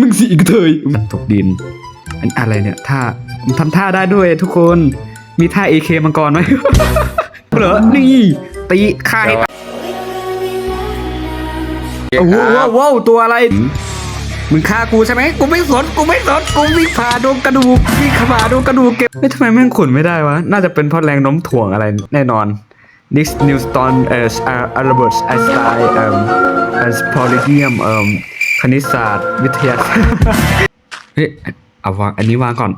มึงสิอีกเถยมันตกดิน อันอะไรเนี่ยท่ามันทำท่าได้ด้วยทุกคนมีท่า AK มังกรไหมเหรอนี่ตีค่ายโอ้โหว้าวว้าวตัวอะไร มึงฆ่ากูใช่ไหมกูไม่สนกูไม่สนกูวิ่งผ่าดงกระดูกวิ่งผ่าดงกระดูกเก็บเฮ้ยทำไมแม่งขุนไม่ได้วะ น่าจะเป็นเพราะแรงโน้มถ่วงอะไรแน่นอน This Newton เอ่อ Albert Einstein เอ่อ as Polydium เอ่อค ณิตศาสตร์วิทยาศาสตร์เฮ้ยเอาวางอันนี้วางก่อน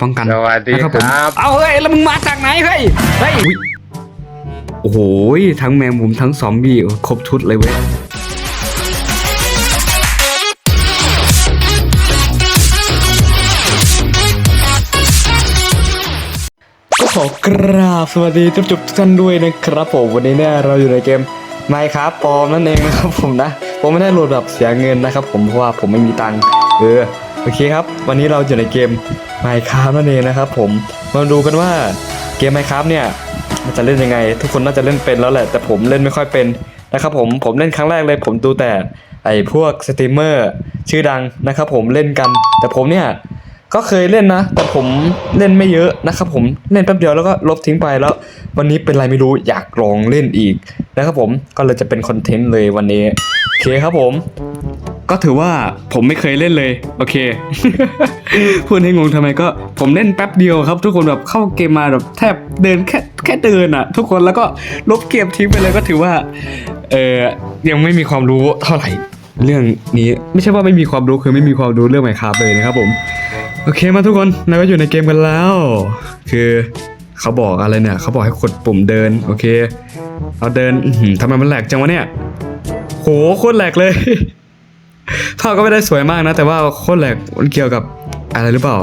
ป้องกันสวัสดีนะผมครับ เอาเฮ้ยแล้วมึงมาจากไหนเฮ้ยเฮ้ยอุ๊ยโอ้โหทั้งแมงมุมทั้งซอมบี้ครบชุดเลยเว้ยก็ขอกราบสวัสดีจุ๊บๆทุกท่านด้วยนะครับผมวันนี้เนี่ยเราอยู่ในเกม ไมค์ครับปลอมนั่นเองนะครับผมนะผมไม่ได้โหลดแบบเสียเงินนะครับ ผมเพราะว่าผมไม่มีตังค์เออโอเคครับ วันนี้เราอยู่ในเกมไมค์ครับนั่นเองนะครับ ผมมาดูกันว่าเกมไมค์ครับเนี่ยมันจะเล่นยังไง ทุกคนน่าจะเล่นเป็นแล้วแหละ แต่ผมเล่นไม่ค่อยเป็นนะครับผมผมเล่นครั้งแรกเลย ผมดูแต่ไอ้พวกสตรีมเมอร์ชื่อดังนะครับผมเล่นกัน แต่ผมเนี่ย ก็เคยเล่นนะ แต่ผมเล่นไม่เยอะนะครับผมเล่นแป๊บเดียวแล้วก็ลบทิ้งไปแล้ว วันนี้เป็นไรไม่รู้อยากลองเล่นอีกนะครับผมก็เลยจะเป็นคอนเทนต์เลยวันนี้โอเคครับผม ก็ถือว่าผมไม่เคยเล่นเลย โอเค พูดให้งงทำไมก็ผมเล่นแป๊บเดียวครับ ทุกคนแบบเข้าเกมมาแบบแทบเดินแค่แค่เดินอะทุกคนแล้วก็ลบเกมทิ้งไปเลยก็ถือว่าเออยังไม่มีความรู้เท่าไหร่เรื่องนี้ไม่ใช่ว่าไม่มีความรู้คือไม่มีความรู้เรื่องไหมครับเลยนะครับผม โอเคมาทุกคนเราก็อยู่ในเกมกันแล้ว คือเขาบอกอะไรเนี่ย เขาบอกให้กดปุ่มเดิน โอเคเราเดินทำไมมันแหลกจังวะเนี่ย โหโคตรแหลกเลยภาพก็ไม่ได้สวยมากนะ แต่ว่าโคตรแหลกมันเกี่ยวกับอะไรหรือเปล่า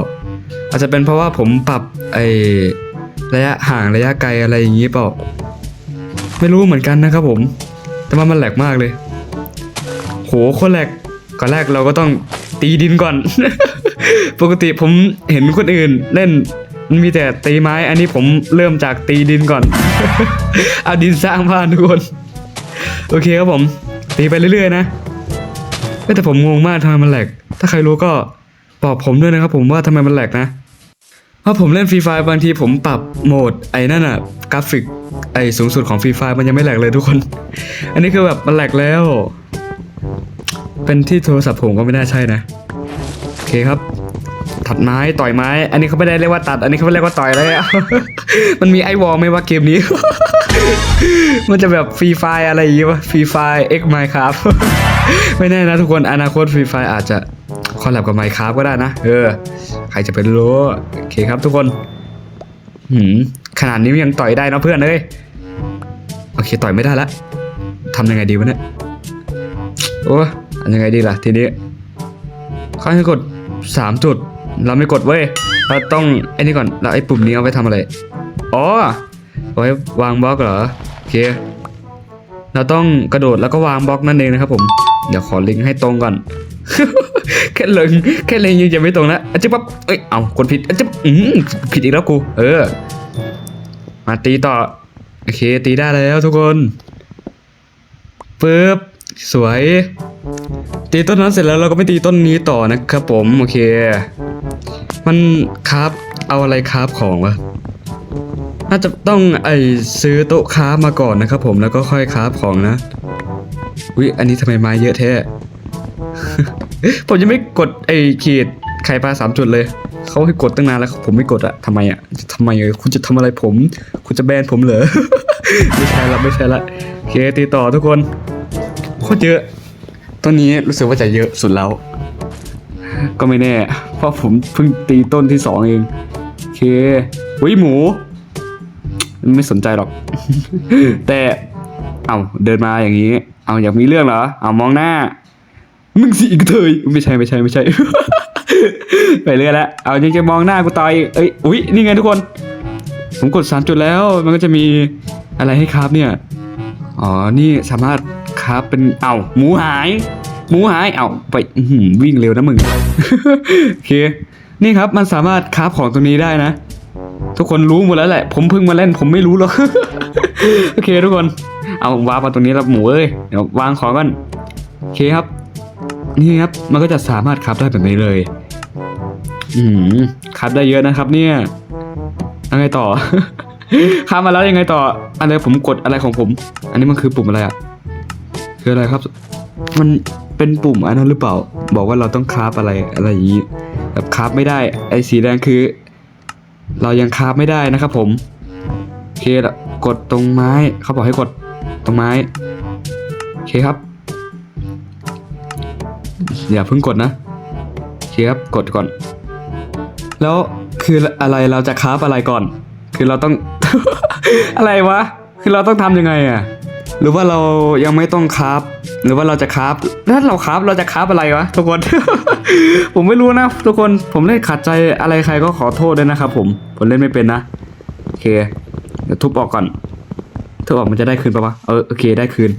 อาจจะเป็นเพราะว่าผมปรับไอระยะห่างระยะไกลอะไรอย่างนี้เปล่า ไม่รู้เหมือนกันนะครับผม แต่ว่ามันแหลกมากเลย โหโคตรแหลกก่อนแรกเราก็ต้องตีดินก่อน ปกติผมเห็นคนอื่นเล่นมันมีแต่ตีไม้ อันนี้ผมเริ่มจากตีดินก่อน เอาดินสร้างบ้านทุกคน โอเคครับผม ตีไปเรื่อยๆนะแต่ผมงงมากทำไมมันแหลก ถ้าใครรู้ก็บอกผมด้วยนะครับผมว่าทำไมมันแหลกนะ เพราะผมเล่นฟรีไฟบางทีผมปรับโหมดไอ้นั่นอะกราฟิกไอ้สูงสุดของฟรีไฟมันยังไม่แหลกเลยทุกคน อันนี้คือแบบมันแหลกแล้ว เป็นที่โทรศัพท์ผมก็ไม่น่าใช่นะ เคครับ ตัดไม้ต่อยไม้ อันนี้เขาไม่ได้เรียกว่าตัด อันนี้เขาเรียกว่าต่อยแล้ว มันมีไอวอลไหมว่าเกมนี้ มันจะแบบฟรีไฟอะไรอย่างงี้วะฟรีไฟเอ็กไมค์ครับ ไม่แน่นะทุกคนอนาคตฟรีไฟอาจจะคอลแลบกับไมค์ครับก็ได้นะ เออ ใครจะไปรู้โอเคครับทุกคนหืมขนาดนี้ยังต่อยได้นะเพื่อนเอ้ยโอเคต่อยไม่ได้ละทำยังไงดีวะเนี่ยโอ้อันยังไงดีล่ะทีนี้เขาให้กด สามจุด เราไม่กดเว้ย เราต้องไอ้นี่ก่อน แล้วไอ้ปุ่มนี้เอาไปทำอะไร อ๋อเอาไว้วางบล็อกเหรอ โอเค เราต้องกระโดดแล้วก็วางบล็อกนั่นเองนะครับผม เดี๋ยวขอลิงให้ตรงก่อน แค่เล็งแค่เล็งยังจะไม่ตรงนะอะจิ๊บปั๊บ เอ้ย เอากดผิดอะจิ๊บอืมผิดอีกแล้วกู เออ มาตีต่อ โอเค ตีได้แล้วทุกคนปึ๊บสวย ตีต้นนั้นเสร็จแล้วเราก็ไปตีต้นนี้ต่อนะครับผมโอเค มันครับเอาอะไรครับของวะน่าจะต้องไอซื้อโต๊ะค้ามาก่อนนะครับผมแล้วก็ค่อยค้าของนะวิอันนี้ทำไมไม้เยอะแท้ผมยังไม่กดไอขีดไข่ปลาสามจุดเลยเขาให้กดตั้งนานแล้วผมไม่กดอะทำไมอะทำไมอะคุณจะทำอะไรผม คุณจะแบนผมเหรอไม่ใช่ละไม่ใช่ละโอเคตีต่อทุกคนโคตรเยอะ ต้นนี้รู้สึกว่าจะเยอะสุดแล้ว ก็ไม่แน่ เพราะผมเพิ่งตีต้นที่สองเองโอเควิหมู ไม่สนใจหรอก แต่เอาเดินมาอย่างนี้ เอาอยากมีเรื่องเหรอ เอามองหน้า มึงสิอีกเถยไม่ใช่ไม่ใช่ไม่ใช่ ไปเรื่อยแล้วเอายังจะมองหน้ากูต่อยเอ้ยอุ้ยนี่ไงทุกคน ผมกดสามจุดแล้ว มันก็จะมีอะไรให้ครับเนี่ย อ๋อ นี่สามารถ ครับ เป็นเอา้าหมูหาย หมูหาย เอาไปอื้อหือวิ่งเร็วนะมึง โอเค นี่ครับมันสามารถคราฟของตรงนี้ได้นะ ทุกคนรู้หมดแล้วแหละ ผมเพิ่งมาเล่นผมไม่รู้หรอก โอเคทุกคน เอาวางมาตรงนี้แล้วหมูเอ้ย เดี๋ยววางของกันโอเคครับ นี่ครับ มันก็จะสามารถคับได้แบบนี้เลย อืมคับได้เยอะนะครับ เนี่ยยังไงต่อคับมาแล้วยังไงต่ออะไรผมกดอะไรของผม อันนี้มันคือปุ่มอะไรอะ คืออะไรครับ มันเป็นปุ่มอันนั้นหรือเปล่า บอกว่าเราต้องคราฟอะไรอะไรอย่างนี้แบบคราฟไม่ได้ ไอ้สีแดงคือ เรายังคราฟไม่ได้นะครับผมโอเคละกดตรงไม้เขาบอกให้กดตรงไม้โอเคครับ อย่าเพิ่งกดนะโอเคครับกดก่อน แล้วคืออะไรเราจะคราฟอะไรก่อน คือเราต้อง อะไรวะ คือเราต้องทำยังไงอะ หรือว่าเรายังไม่ต้องคราฟหรือว่าเราจะคราฟถ้าเราคราฟเราจะคราฟอะไรวะทุกคน ผมไม่รู้นะทุกคนผมเล่นขัดใจอะไรใครก็ขอโทษด้วยนะครับผมผมเล่นไม่เป็นนะโอเคเดี๋ยวทุบออกก่อนทุบออกมันจะได้คืนปะวะเออโอเคได้คืน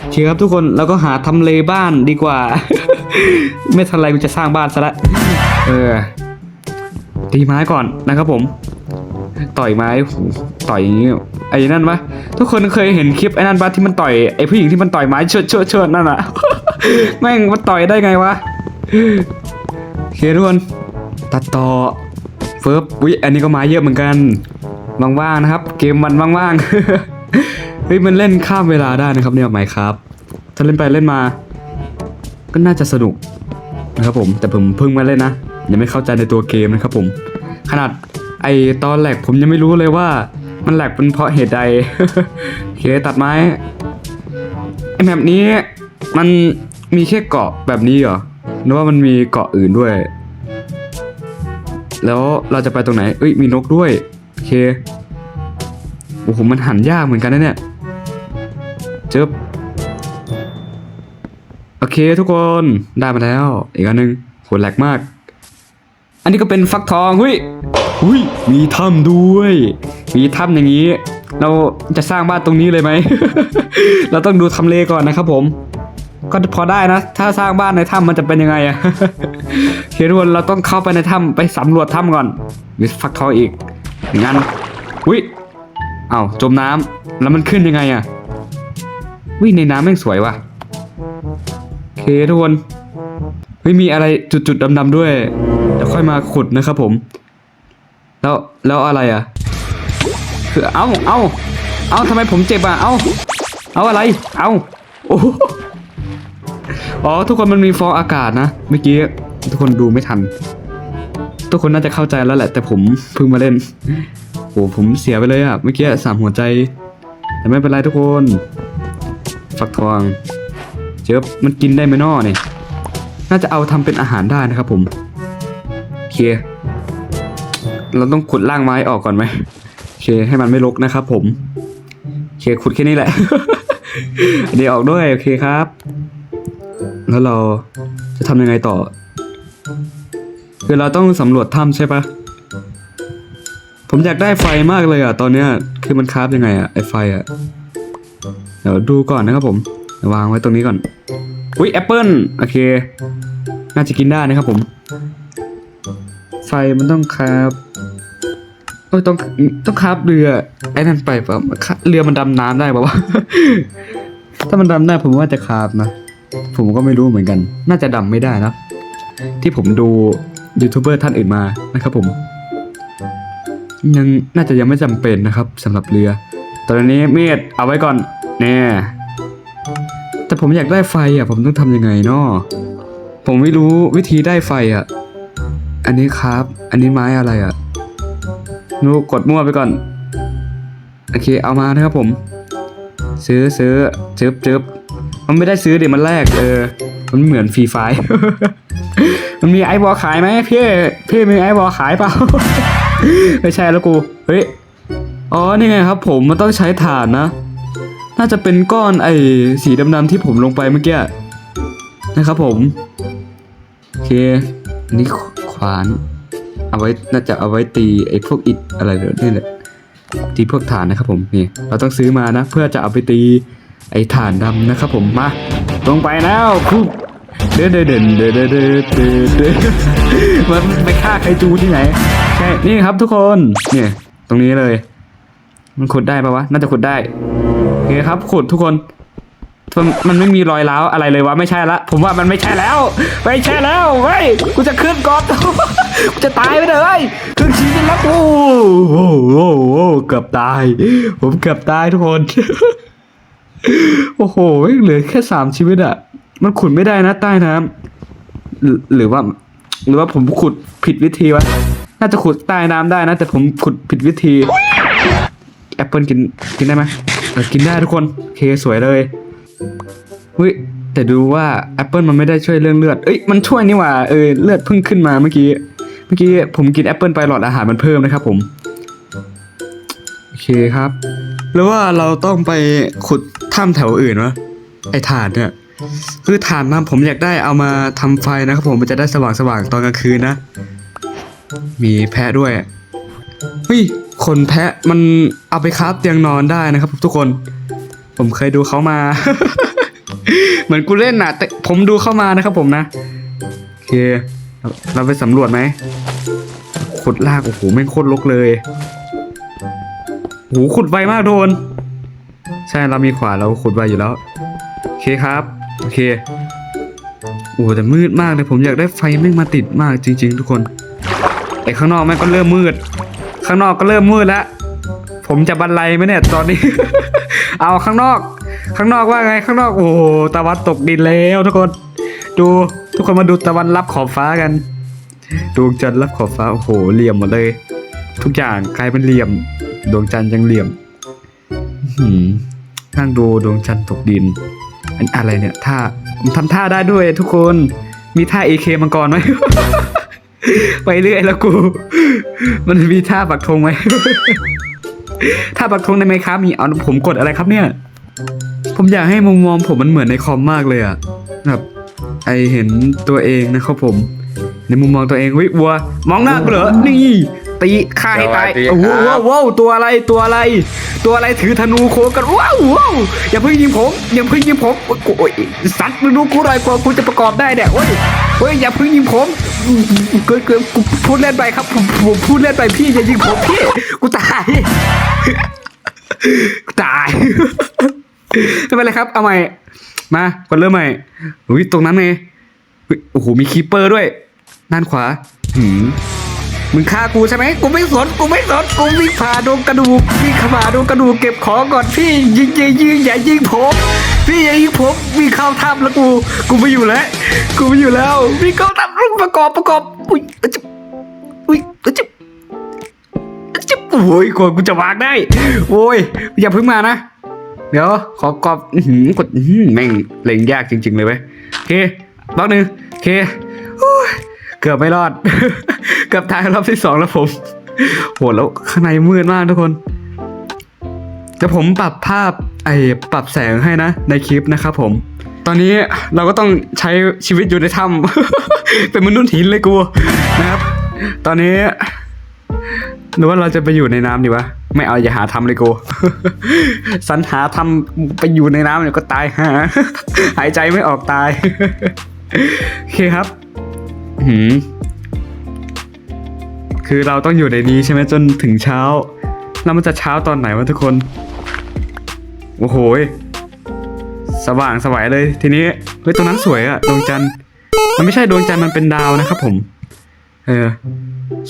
โอเคครับทุกคนเราก็หาทำเลบ้านดีกว่า ไม่ทันไรกูจะสร้างบ้านซะละเออตีไม้ก่อนนะครับผม ต่อยไม้ต่อยอย่างงี้ ไอ้นั่นปะทุกคนเคยเห็นคลิปไอ้นั่นปะที่มันต่อยไอ้ผู้หญิงที่มันต่อยไม้เชิดเชิดเชิดนั่นอะแม่งมันต่อยได้ไงวะโอเคทุกคนตัดต่อเฟิร์บอุ้ยอันนี้ก็ไม้เยอะเหมือนกันว่างๆนะครับ เกมมันว่างๆเฮ้ยมันเล่นข้ามเวลาได้นะครับเนี่ยไหมครับ ถ้าเล่นไปเล่นมา ก็น่าจะสนุกนะครับผมแต่ผมเพิ่งมาเล่นนะยังไม่เข้าใจในตัวเกมนะครับผม ขนาดไอตอนแหลกผมยังไม่รู้เลยว่า มันแหลกเป็นเพราะเหตุใดโอเคตัดไม้ไอแบบนี้มันมีแค่เกาะแบบนี้เหรอหรือว่ามันมีเกาะอื่นด้วย แล้วเราจะไปตรงไหน เอ้ยมีนกด้วยโอเคโอ้โหมันหันยากเหมือนกันนะเนี่ยเจ็บโอเคทุกคนได้มาแล้ว อีกอันหนึงโหแหลกมาก อันนี้ก็เป็นฟักทองหุ้ย หุ้ยมีถ้ำด้วย มีถ้ำอย่างนี้ เราจะสร้างบ้านตรงนี้เลยไหม เราต้องดูทำเลก่อนนะครับผม ก็พอได้นะ ถ้าสร้างบ้านในถ้ำมันจะเป็นยังไงอะเฮียทุกคนเราต้องเข้าไปในถ้ำไปสำรวจถ้ำก่อนมีฟักทองอีกงั้นอุ้ยเอ้าจมน้ำแล้วมันขึ้นยังไงอะวิในน้ำแม่งสวยว่ะโอเคทุกคนเฮ้ยมีอะไรจุดๆดำๆด้วยเดี๋ยวค่อยมาขุดนะครับผม แล้วแล้วอะไรอะ คือเอ้าเอ้าเอ้าทำไมผมเจ็บอะเอ้าเอาอะไร เอ้าโอ้อ๋อทุกคนมันมีฟองอากาศนะเมื่อกี้ทุกคนดูไม่ทัน ทุกคนน่าจะเข้าใจแล้วแหละ แต่ผมเพิ่งมาเล่นโอ้ผมเสียไปเลยอะเมื่อกี้สามหัวใจ แต่ไม่เป็นไรทุกคนฟักทองเจอมันกินได้ไหมนอเนี่ยน่าจะเอาทำเป็นอาหารได้นะครับผมโอเค เราต้องขุดล่างไม้ออกก่อนไหมโอเคให้มันไม่รกนะครับผมโอเคขุดแค่นี้แหละอันนี้ออกด้วยโอเคครับ แล้วเราจะทำยังไงต่อ คือเราต้องสำรวจถ้ำใช่ปะผมอยากได้ไฟมากเลยอะตอนเนี้ยคือมันคราฟยังไงอะไอไฟอะเดี๋ยวดูก่อนนะครับผมเดี๋ยววางไว้ตรงนี้ก่อนอุ้ยแอปเปิลโอเค น่าจะกินได้นะครับผมไฟมันต้องคาบโอ้ยต้องต้องคาบเรือไอ้นั่นไปปะคะเรือมันดำน้ำได้ปะวะถ้ามันดำได้ผมว่าจะคาบนะผมก็ไม่รู้เหมือนกัน น่าจะดำไม่ได้นะ ที่ผมดูยูทูบเบอร์ท่านอื่นมานะครับผม ยังน่าจะยังไม่จำเป็นนะครับสำหรับเรือ ตอนนี้เมดเอาไว้ก่อนเนี่ยแต่ผมอยากได้ไฟอะ ผมต้องทำยังไงเนาะผมไม่รู้วิธีได้ไฟอะ อันนี้ครับ อันนี้ไม้อะไรอะนูกดมั่วไปก่อน โอเค เอามานะครับผม ซื้อซื้อเจิบเจิบมันไม่ได้ซื้อเดี๋ยวมันแลกเออ มันเหมือนฟรีไฟมันมีไอ้บอลขายไหมพี่พี่มีไอ้บอลขายเปล่าไม่ใช่แล้วกูเฮ้ยอ๋อนี่ไงครับ ผมมันต้องใช้ถ่านนะ น่าจะเป็นก้อนไอ้สีดำๆที่ผมลงไปเมื่อกี้นะครับผมโอเคอันนี่้าน เอาไว้น่าจะเอาไว้ตีไอ้พวกอิฐอะไรเนี่ยแหละตีพวกฐานนะครับผมนี่เราต้องซื้อมานะ เพื่อจะเอาไปตีไอ้ฐานดำนะครับผมมาลงไปแล้วคุบเดินเดินเดินเดินเดินเดินมันไปฆ่าใครจูที่ไหนใช่นี่ครับทุกคนเนี่ยตรงนี้เลย มันขุดได้ปะวะน่าจะขุดได้โอเคครับขุดทุกคน มันไม่มีรอยร้าวอะไรเลยวะไม่ใช่ละ ผมว่ามันไม่ใช่แล้ว ไม่ใช่แล้วเฮ้ยกูจะขึ้นก่อนกูจะตายไปเลยครึ่งชีวิตแล้วกูโอ้โหโอ้โหเกือบตาย ผมเกือบตายทุกคน โอ้โหเหลือแค่สามชีวิตอะมันขุดไม่ได้นะใต้น้ำหรือหรือว่า หรือว่าผมขุดผิดวิธีวะน่าจะขุดใต้น้ำได้นะแต่ผมขุดผิดวิธีแอปเปิลกินกินได้ไหมกินได้ทุกคนโอเคสวยเลย เฮ้ยแต่ดูว่าแอปเปิลมันไม่ได้ช่วยเรื่องเลือด เอ้ยมันช่วยนี่หว่าเออเลือดเพิ่งขึ้นมาเมื่อกี้ เมื่อกี้ผมกินแอปเปิลไปหลอดอาหารมันเพิ่มนะครับผมโอเคครับหรือว่าเราต้องไปขุดถ้ำแถวอื่นวะไอ้ถ่านเนี่ยคือถ่านมาผมอยากได้เอามาทำไฟนะครับผมมันจะได้สว่างสว่างๆตอนกลางคืนนะ มีแพะด้วยเฮ้ยขนแพะมันเอาไปคราฟเตียงนอนได้นะครับทุกคน ผมเคยดูเขามา เหมือนกูเล่นน่ะ แต่ผมดูเข้ามานะครับผมนะโอเค เราไปสำรวจไหมขุดลากโอ้โหแม่งโคตรลกเลยโอ้โหขุดไวมากโดน ใช่เรามีขวานเราขุดไวอยู่แล้วโอเคครับโอเคโอ้แต่มืดมากเลยผมอยากได้ไฟแม่งมาติดมากจริง ๆ ทุกคนไอ้ข้างนอกแม่งก็เริ่มมืด ข้างนอกก็เริ่มมืดแล้วผมจะบรรลัยไหมเนี่ยตอนนี้ เอาข้างนอก ข้างนอกว่าไงข้างนอกโอ้ตะวันตกดินแล้วทุกคน ดูทุกคนมาดูตะวันรับขอบฟ้ากันดวงจันทร์รับขอบฟ้าโอ้โหเหลี่ยมหมดเลย ทุกอย่างกลายเป็นเหลี่ยม ดวงจันทร์ยังเหลี่ยมหืมนั่งดูดวงจันทร์ตกดิน อันอะไรเนี่ยท่าทำท่าได้ด้วยทุกคนมีท่า AK มังกรไหมไปเรื่อยแล้วกู มันมีท่าปักธงไหม ท่าปักธงในไหมครับมีเอาผมกดอะไรครับเนี่ย ผมอยากให้มุมมองผมมันเหมือนในคอมมากเลยอะแบบไอเห็นตัวเองนะครับผม ในมุมมองตัวเองวิวัวมองหน้ากูเหรอนี่ ตีฆ่าให้ตายสวัสดีโอ้โหครับว้าวว้าวตัวอะไรตัวอะไร ตัวอะไรถือธนูโคกันว้าวว้าวอย่าเพิ่งยิงผมอย่าเพิ่งยิงผมโอ้ยโอ้ยสัตว์มึงดูกูหน่อยกว่ากูจะประกอบได้เนี่ยโอ้ยโอ้ยอย่าเพิ่งยิงผมเกินเกินกูพูดเล่นไปครับผมผมพูดเล่นไปพี่อย่ายิงผมพี่กูตายกูตาย ไม่เป็นไรครับ เอาใหม่ มากดเริ่มใหม่อุ้ยตรงนั้นไงอุ๊ยโอ้โหมีคีปเปอร์ด้วยด้านขวาหืมมึงฆ่ากูใช่ไหมกูไม่สนกูไม่สนกูวิ่งผ่าดงกระดูกวิ่งผ่าดงกระดูกเก็บของก่อนพี่ยิงยิงยิงอย่ายิงผมพี่อย่ายิงผมวิ่งเข้าถ้ำแล้วกู กูไม่อยู่แล้วกูไม่อยู่แล้ววิ่งเข้าถ้ำประกอบประกอบอุ้ยอะจิบอุ้ยอะจิบอะจิบโอ้ยกว่ากูจะวางได้ โอ้ยอย่าพิ่งมานะ เดี๋ยว ขอกรอบอื้อหือกดอื้อหือแม่งเล็งยากจริง ๆ เลยเว้ยโอเครอบหนึ่งโอเคโอ้ยเกือบไม่รอด เกือบตายรอบที่สองแล้วผมโหแล้วข้างในมืดมากทุกคนแต่ผมปรับภาพไอ้ปรับแสงให้นะ ในคลิปนะครับผม ตอนนี้เราก็ต้องใช้ชีวิตอยู่ในถ้ำ เป็นมนุษย์หินเลยกูนะครับ ตอนนี้ หรือว่าเราจะไปอยู่ในน้ำดีวะ ไม่เอาอย่าหาทำเลยกูสรรหาทำไปอยู่ในน้ำเนี่ยก็ตายฮะหายใจไม่ออกตายโอเคครับหืมคือเราต้องอยู่ในนี้ใช่ไหมจนถึงเช้า แล้วมันจะเช้าตอนไหนวะทุกคน โอ้โหสว่างสวยเลยทีนี้เฮ้ยตรงนั้นสวยอะดวงจันทร์มันไม่ใช่ดวงจันทร์มันเป็นดาวนะครับผม เออ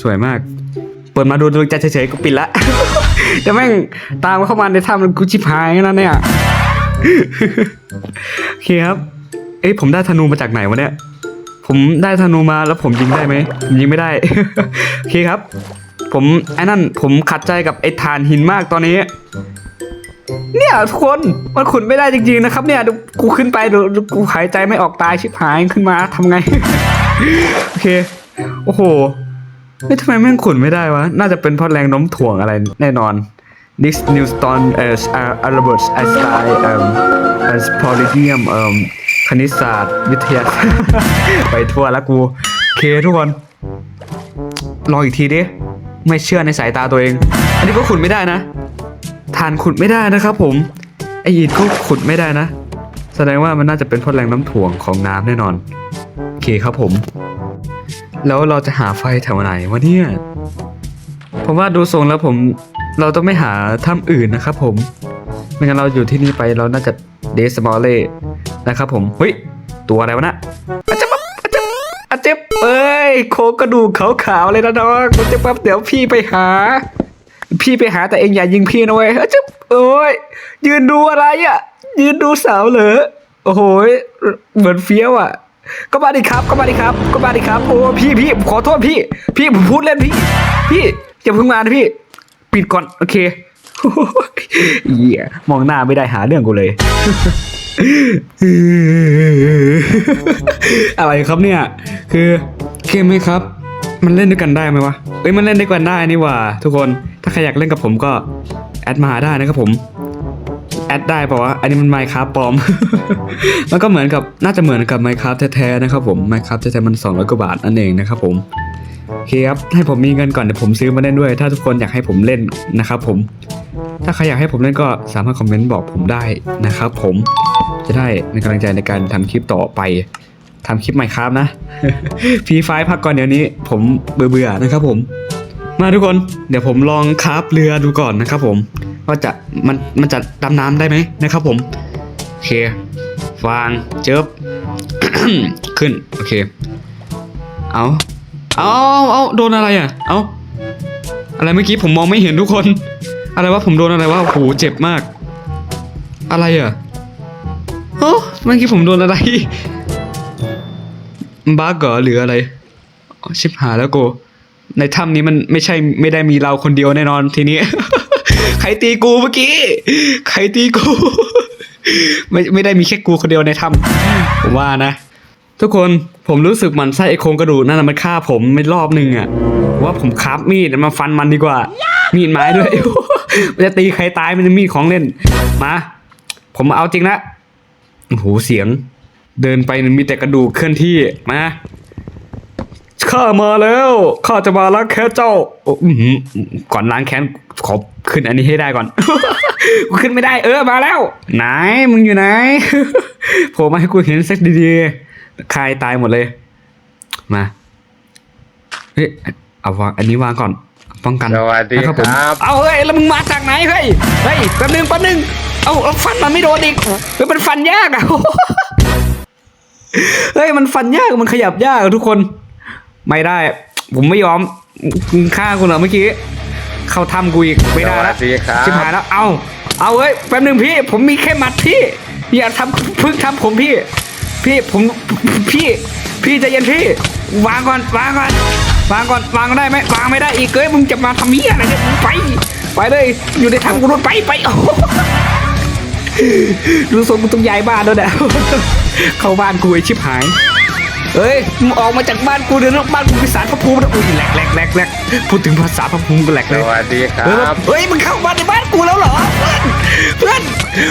สวยมาก เปิดมาดูดวงจันทร์เฉยๆก็ปิดละ แต่แม่งตามเข้ามาในถ้ำมันกูชิบหายนะเนี่ยโอเคครับ เอ้ยผมได้ธนูมาจากไหนวะเนี่ย ผมได้ธนูมาแล้วผมยิงได้ไหมผมยิงไม่ได้โอเคครับ ผมไอ้นั่นผมขัดใจกับไอ้ฐานหินมากตอนนี้ เนี่ยทุกคนมันขุดไม่ได้จริงๆนะครับ เนี่ยดูกูขึ้นไปดูกูหายใจไม่ออกตายชิบหายขึ้นมาทำไงโอเค โอ้โห เฮ้ยทำไมแม่งขุนไม่ได้วะ น่าจะเป็นเพราะแรงโน้มถ่วงอะไรแน่นอน This Newton as Albert Einstein um, as Polydium um, คณิตศาสตร์วิทยาไปทั่วแล้วกูเคทุกคนรองอีกทีดิ ไม่เชื่อในสายตาตัวเอง อันนี้ก็ขุดไม่ได้นะฐานขุดไม่ได้นะครับผม ไออิฐก็ขุดไม่ได้นะ แสดงว่ามันน่าจะเป็นเพราะแรงน้ำถ่วงของน้ำแน่นอน โอเคครับผม แล้วเราจะหาไฟแถวไหนวะเนี่ยผมว่าดูทรงแล้วผมเราต้องไม่หาถ้ำอื่นนะครับผมไม่งั้นเราอยู่ที่นี่ไปเราน่าจะเดสมอลเล่นะครับผมเฮ้ยตัวอะไรวะนะอาจจะอาจจะอาจจะเอ้ยโครงกระดูกขาวๆเลยนะน้องอาจจะปั๊บเดี๋ยวพี่ไปหา พี่ไปหาแต่เองอย่ายิงพี่นะเว้ยอาจจะโอ้ยยืนดูอะไรอะ ยืนดูสาวเหรอโอ้โหเหมือนเฟี้ยวอะ ก็มาดิครับก็มาดิครับก็มาดิครับโอ้พี่พี่ขอโทษพี่ พี่ผมพูดเล่นพี่ พี่อย่าเพิ่งมานะพี่ ปิดก่อนโอเคเหี้ยมองหน้าไม่ได้หาเรื่องกูเลย อะไรครับเนี่ย คือเกมไหมครับ มันเล่นด้วยกันได้ไหมวะเอ้ยมันเล่นด้วยกันได้นี่ว่า ทุกคนถ้าใครอยากเล่นกับผมก็แอดมาหาได้นะครับผม อดได้ป่าวะอันนี้มัน Minecraft ปลอมมันก็เหมือนกับน่าจะเหมือนกับ Minecraft แท้ๆนะครับผม Minecraft แท้ๆมัน200กว่าบาทนั่นเองนะครับผมโอเคครับให้ผมมีเงินก่อนเดี๋ยวผมซื้อมาเล่นด้วย ถ้าทุกคนอยากให้ผมเล่นนะครับผม ถ้าใครอยากให้ผมเล่นก็สามารถคอมเมนต์บอกผมได้นะครับผมจะได้มีกำลังใจในการทำคลิปต่อไปทำคลิปใหม่ครับนะพีไฟพักก่อนเดี๋ยวนี้ผมเบื่อๆนะครับผม มาทุกคนเดี๋ยวผมลองคราฟเรือดูก่อนนะครับผม ว่าจะมันมันจะดำน้ำได้ไหมนะครับผมโอเควางเจิบขึ้นโอเคเอาเอาเอาโดนอะไรอะเอาอะไรเมื่อกี้ผมมองไม่เห็นทุกคน อะไรวะผมโดนอะไรวะโอ้โหเจ็บมาก อะไรอะโอ้เมื่อกี้ผมโดนอะไรบั๊กเหรอหรืออะไรชิบหายแล้วโก ในถ้ำนี้มันไม่ใช่ไม่ได้มีเราคนเดียวแน่นอนทีนี้ ใครตีกูเมื่อกี้ ใครตีกู ไม่ไม่ได้มีแค่กูคนเดียวในถ้ำผมว่านะ ทุกคนผมรู้สึกหมันไส้ไอโครงกระดูกนั่นนะมันฆ่าผมไม่รอบหนึ่งอะว่าผมคราบมีดมาฟันมันดีกว่า มีดไม้ด้วยมันจะตีใครตายมันจะมีดของเล่น มา ผมมาเอาจริงนะโอ้โหเสียง เดินไปมีแต่กระดูกเคลื่อนที่มาข้ามาแล้ว ข้าจะมาล้างแค้นเจ้า ก่อนล้างแค้นขอขึ้นอันนี้ให้ได้ก่อนกูขึ้นไม่ได้ เออมาแล้ว ไหนมึงอยู่ไหนโผล่มาให้กูเห็นสักดีๆคายตายหมดเลย มาเฮ้ยเอาวางอันนี้วางก่อน ป้องกันสวัสดีนะครับผมครับเอาเฮ้ยแล้วมึงมาจากไหนเฮ้ยเฮ้ยแป๊บนึงแป๊บนึงเอาเอาฟันมันไม่โดนอีกเฮ้ยมันฟันยากอะเฮ้ยมันฟันยากมันขยับยากอะทุกคน ไม่ได้ ผมไม่ยอม มึงฆ่ากูเหรอเมื่อกี้ เข้าทำกูอีกไม่ได้สวัแล้วสดีครับ ชิบหายแล้วเอาเอาเฮ้ยแป๊บนึงพี่ ผมมีแค่หมัดพี่อย่าทำเพึ่งทำผมพี่ พี่ผมพี่ พี่ใจเย็นพี่วางก่อนวางก่อนวางก่อนวางได้ไหมวางไม่ได้อีกเอ้ยมึงจะมาทำเหี้ยอะไรเนี่ยมึงไป ไปเลยอยู่ในทำกูรถไปไปโอ้โหดูทรงกูต้องย้ายบ้านแล้วเนี่ยเข้าบ้านกูไอชิบหาย เฮ้ยมึงออกมาจากบ้านกูเดี๋ยวนะบ้านกูเป็นสารพระภูมินะอุ้ยแหลกแหลกแหลกแหลกพูดถึงภาษาพระภูมิก็แหลกสเลยวัสดีคเออรับเฮ้ยมึงเข้ามาในบ้านกูแล้วเหรอเพื่อน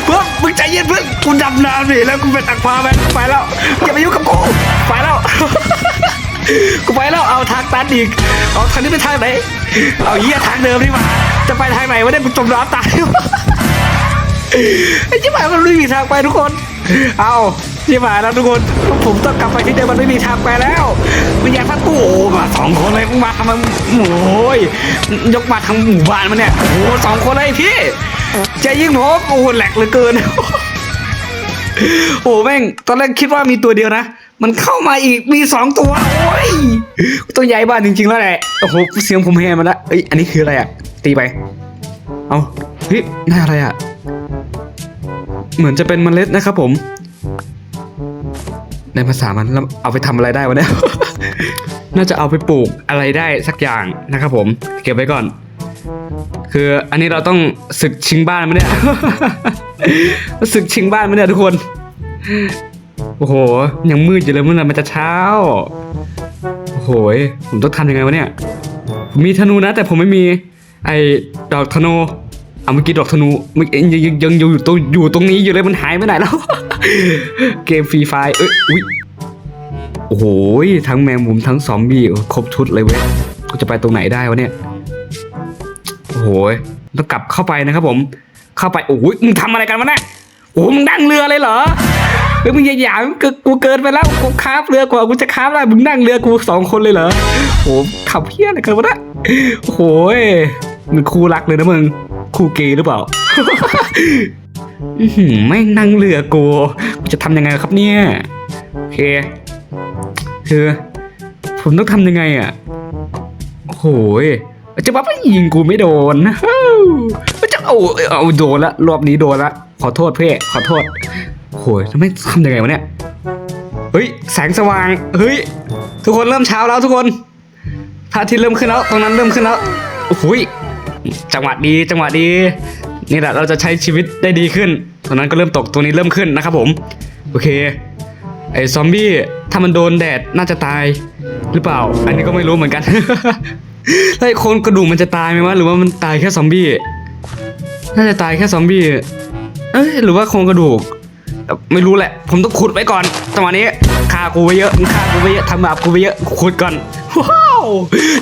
เพื่อนเพื่อนมึงใจเย็นเพื่อนกูดำน้ำดิแล้วกูเป็นตักปลาไปไปแล้วอย่ามายุ่งกับกูไปแล้ว กูไปแล้วเอาทางตันอีกเอาทางนี้เป็นทางไหนเอาเหี้ยทางเดิมดีกว่าจะไปทางไหนวะเนี่ยกูจมน้ำตาย ไอ้ชิบหายมันไม่มีทางไปทุกคน เอา ชิบหาแล้วทุกคน ผมต้องกลับไปที่เดิมมันไม่มีทางไปแล้วมันอยากทักกูโอ้มาสองคนเลยมึงมาทำไมโอ้ยยกมาทั้งหมู่บ้านมันเนี่ยโอ้สองคนเลยพี่ใจะยิ่งผมโอ้โหแหลกเหลือเกิน โอ้แม่งตอนแรกคิดว่ามีตัวเดียวนะ มันเข้ามาอีกมีสองตัวโอ้ยต้องย้ายบ้านจริงๆแล้วแหละโอ้โหเสียงผมแหมาแล้วเอ้ยอันนี้คืออะไรอะตีไปเอาเฮ้ยได้อะไรอะเหมือนจะเป็นเมล็ดนะครับผม ในภาษามันแล้วเอาไปทำอะไรได้วะเนี่ย น่าจะเอาไปปลูกอะไรได้สักอย่างนะครับผม เก็บไว้ก่อน คืออันนี้เราต้องศึกชิงบ้านมั้ยเนี่ยศึกชิงบ้านมั้ยเนี่ยทุกคน โอ้โห ยังมืดอยู่เลยเมื่อไหร่มันจะเช้า โอ้โหยผมต้องทำยังไงวะเนี่ย ผมมีธนูนะ แต่ผมไม่มีไอ้ดอกธนู เอาเมื่อกี้ดอกธนูยังยังยังอยู่ตรงอยู่ตรงนี้อยู่เลยมันหายไปไหนแล้ว เกมฟรีไฟเอ้ยอุ้ยโอ้โหทั้งแมงมุมทั้งซอมบี้ครบชุดเลยเว้ยกูจะไปตรงไหนได้วะเนี่ยโอ้โหต้องกลับเข้าไปนะครับผม เข้าไปโอ้ยมึงทำอะไรกันวะเนี่ยโอ้มึงนั่งเรือเลยเหรอเฮ้ยมึงอย่าหยามกูกูเกินไปแล้วกูคาบเรือกว่ากูจะคาบได้มึงนั่งเรือกูสองคนเลยเหรอโอ้ขับเพี้ยอะไรกันวะเนี่ยโอ้ยมึงคู่รักเลยนะมึง คูเกย์หรือเปล่า อืไม่งนั่งเรือกูกูจะทำยังไงครับเนี่ย โอเค คือ ผมต้องทำยังไงอะ โอ้โหยจะมาไปยิงกูไม่โดนฮู้จะเอาเอาโดนละรอบนี้โดนละ ขอโทษเพ่ขอโทษโอ้โหยทำไมทำยังไงวะเนี่ย เฮ้ย แสงสว่าง เฮ้ย ทุกคนเริ่มเช้าแล้วทุกคนพระอาทิตย์เริ่มขึ้นแล้ว ตรงนั้นเริ่มขึ้นแล้วโอ้ย จังหวะดีจังหวะดีนี่แหละเราจะใช้ชีวิตได้ดีขึ้นตอนนั้นก็เริ่มตกตัวนี้เริ่มขึ้นนะครับผม โอเค ไอ้ซอมบี้ถ้ามันโดนแดดน่าจะตายหรือเปล่า อันนี้ก็ไม่รู้เหมือนกันไอ้ครงกระดูกมันจะตายไหมวะหรือว่ามันตายแค่ซอมบี้น่าจะตายแค่ซอมบี้เอ้ยหรือว่าโครงกระดูก ไม่รู้แหละ ผมต้องขุดไว้ก่อนจังหวะนี้ฆ่ากูไปเยอะฆ่ากูไปเยอะทำบาปกูไปเยอะขุดก่อนว้าว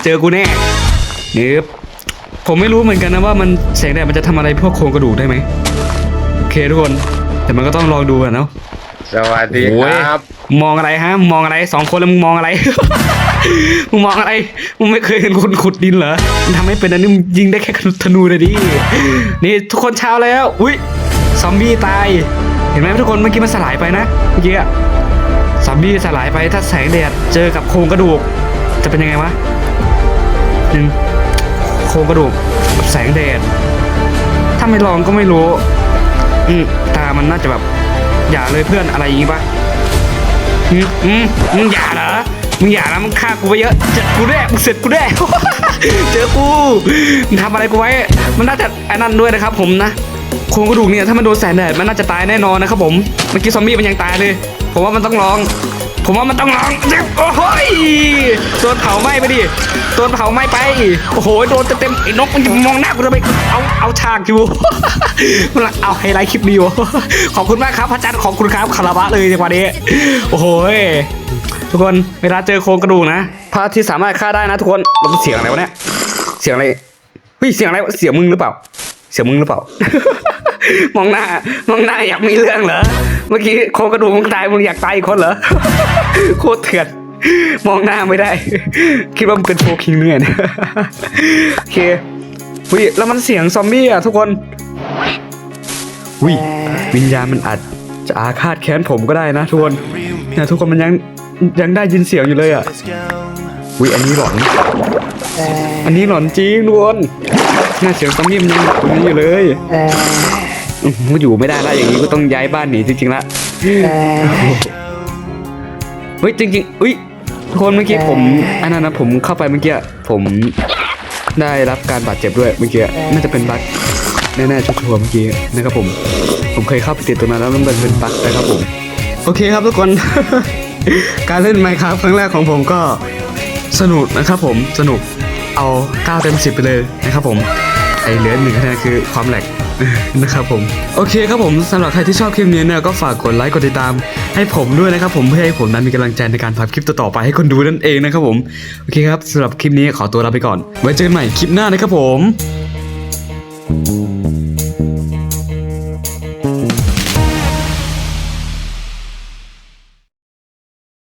เจอกูแน่เนี่ ผมไม่รู้เหมือนกันนะว่ามันแสงแดดมันจะทำอะไรพวกโครงกระดูกได้ไหมโอเคทุกคนแต่มันก็ต้องลองดูอะเนาะ สวัสดีโอ้คยรับ มองอะไรฮะ มองอะไรสองคนแล้วมึงมองอะไร มึงมองอะไร มึงไม่เคยเห็นคนขุดดินเหรอมันทำให้เป็นอันนี้มึงยิงได้แค่ธนูเลยดิ นี่ทุกคนเช้าแล้ว อุ้ยซอมบี้ตาย เห็นไหมทุกคนเมื่อกี้มันสลายไปนะเมื่อกี้อะซอมบี้สลายไปถ้าแสงแดดเจอกับโครงกระดูก จะเป็นยังไงวะหนึ่ง โครงกระดูกกับแสงแดด ถ้าไม่ลองก็ไม่รู้ อืมตามันน่าจะแบบ อย่าเลยเพื่อนอะไรอย่างงี้ปะอืมอืมมึงอย่าเหรอ มึงอย่านะมึงฆ่ากูไปเยอะ เจ็บกูแน่มึงเสร็จกูแน่ เจอกูมึงทำอะไรกูไว้ มันน่าจะไอ้นั่นด้วยนะครับ ผมนะ โครงกระดูกเนี่ยถ้ามันโดนแสงแดดมันน่าจะตายแน่นอนนะครับผม เมื่อกี้ซอมบี้มันยังตายเลย ผมว่ามันต้องลอง ผมว่ามันต้องลองเจ็บโอ้โหโดนเผาไหม้ไปดิโดนเผาไหม้ไป โอ้โหโดนเต็มไอ้นกมันจะมองหน้ากูทำไมเอาเอาฉากอยู่มันเอาไฮไลท์คลิปดีวะขอบคุณมากครับพระจันทร์ขอบคุณครับคาราวะเลยในวันนี้โอ้โหทุกคนเวลาเจอโครงกระดูกนะพระอาทิตย์สามารถฆ่าได้นะทุกคนมันเสียงอะไรวะเนี่ยเสียงอะไรเฮ้ยเสียงอะไรเสียงมึงหรือเปล่า เสียงมึงหรือเปล่ามองหน้ามองหน้าอยากมีเรื่องเหรอ เมื่อกี้โครงกระดูกมึงตายมึงอยากตายอีกคนเหรอ โคตรเถื่อน มองหน้าไม่ได้ คิดว่ามึงเป็นโฟคิงเนื่อยนะโอเควิแล้วมันเสียงซอมบี้อะทุกคนวิวิญญาณมันอาจจะอาฆาตแค้นผมก็ได้นะทุกคนเนี่ยทุกคนมันยังยังได้ยินเสียงอยู่เลยอะวิอันนี้หลอน อันนี้หลอนจริงทุกคนน่าเสียงซอมบี้มันยังอยู่ตรงนี้อยู่เลยอื้อหืออยู่ไม่ได้ละอย่างนี้ก็ต้องย้ายบ้านหนีจริงๆละ เฮ้ยจริงๆอุ้ยทุกคนเมื่อกี้ผมอันนั้นนะผมเข้าไปเมื่อกี้ผมได้รับการบาดเจ็บด้วยเมื่อกี้น่าจะเป็นบั๊กแน่ๆชัวร์ๆเมื่อกี้นะครับผม ผมเคยเข้าไปติดตรงนั้นแล้วมันเป็นเป็นบั๊กนะครับผม โอเคครับทุกคน การเล่นไมค์ครับครั้งแรกของผมก็สนุกนะครับผมสนุกเอา9เต็ม10 ไปเลยนะครับผมไอเหลือหนึ่งคะแนนคือความแหลก นะครับผมโอเคครับผมสำหรับใครที่ชอบคลิปนี้เนี่ยก็ฝากกดไลค์กดติดตาม ให้ผมด้วยนะครับผมเพื่อให้ผมนั้นมีกำลังใจในการทำคลิปต่อๆไปให้คนดูนั่นเองนะครับผมโอเคครับสำหรับคลิปนี้ขอตัวลาไปก่อน ไว้เจอกันใหม่คลิปหน้านะครับผม